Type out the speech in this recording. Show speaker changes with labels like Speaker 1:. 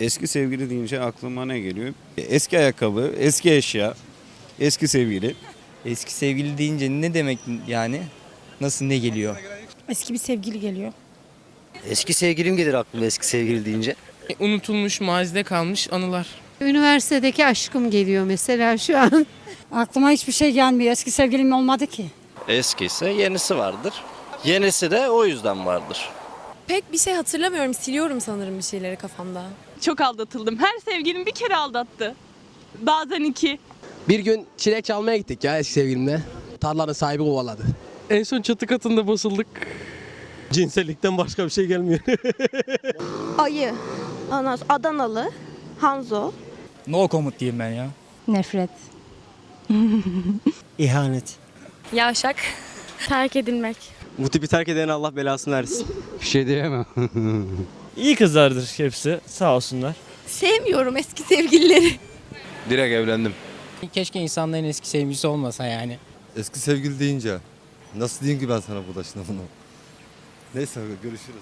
Speaker 1: Eski sevgili deyince aklıma ne geliyor? Eski ayakkabı, eski eşya, eski sevgili.
Speaker 2: Eski sevgili deyince ne demek yani? Nasıl ne geliyor?
Speaker 3: Eski bir sevgili geliyor.
Speaker 4: Eski sevgilim gelir aklıma eski sevgili deyince.
Speaker 5: Unutulmuş, mazide kalmış anılar.
Speaker 6: Üniversitedeki aşkım geliyor mesela şu an.
Speaker 3: Aklıma hiçbir şey gelmiyor. Eski sevgilim olmadı ki.
Speaker 7: Eskisi yenisi vardır. Yenisi de o yüzden vardır.
Speaker 8: Pek bir şey hatırlamıyorum. Siliyorum sanırım bir şeyleri kafamda.
Speaker 9: Çok aldatıldım. Her sevgilim bir kere aldattı. Bazen iki.
Speaker 10: Bir gün çilek çalmaya gittik ya eski sevgilimle. Tarlanın sahibi kovaladı.
Speaker 5: En son çatı katında basıldık.
Speaker 10: Cinsellikten başka bir şey gelmiyor.
Speaker 11: Ayı. Ondan Adanalı. Hanzo.
Speaker 2: No comment diyeyim ben ya.
Speaker 3: Nefret.
Speaker 10: İhanet.
Speaker 8: Yavşak. Terk edilmek.
Speaker 10: Bu tipi terk eden Allah belasını versin.
Speaker 4: Bir şey diyemem.
Speaker 5: İyi kızlardır hepsi sağ olsunlar.
Speaker 8: Sevmiyorum eski sevgilileri.
Speaker 7: Direkt evlendim.
Speaker 2: Keşke insanların eski sevgilisi olmasa yani.
Speaker 12: Eski sevgili deyince nasıl diyeyim ki ben sana burada şimdi bunu? Neyse görüşürüz.